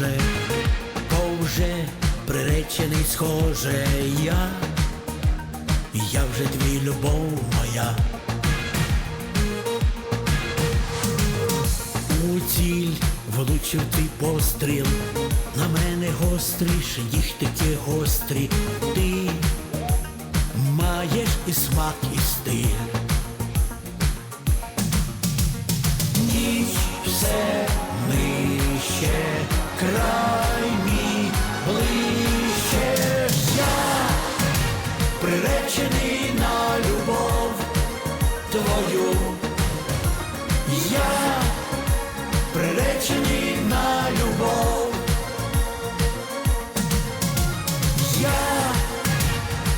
може, бо вже приречений схоже я, я вже твій любов моя. У ціль влучив твій постріл, на мене гостріше, їх такі гострі. Ти маєш і смак, і стиль. Приречений на любов. Я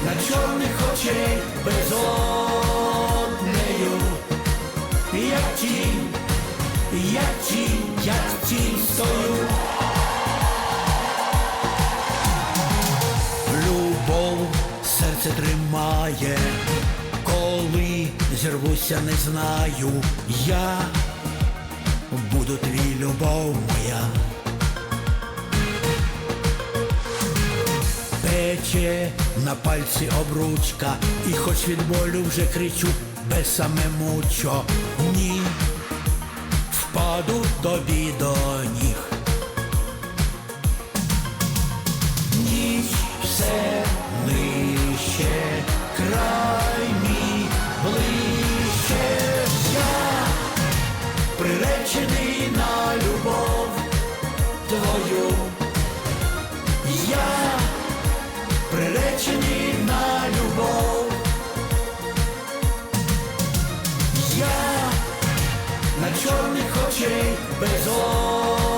на чорних очей безоднею, як тінь, як тінь, як тінь стою. Любов серце тримає, коли зірвуся, не знаю, я буду твій любов моя. Пече на пальці обручка, і хоч від болю вже кричу, без саме мучо, ні, впаду тобі до приречений на любов твою. Я приречений на любов. Я на чорних очей безоднею,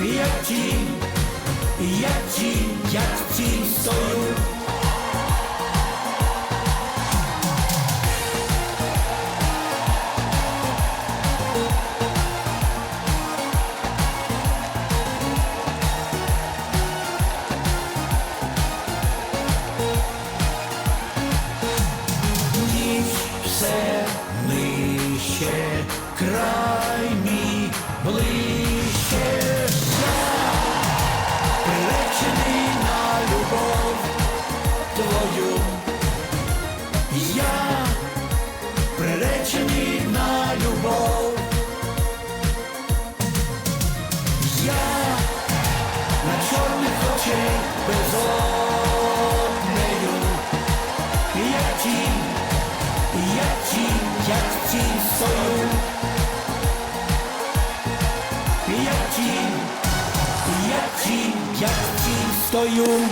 як тінь, як тінь, як тінь стою. Нижче, край мій ближче. Приречений на любов твою. Я приречений на любов. Я на чорних очей безоднею. Як тінь стою. Як тінь, як тінь, як тінь стою.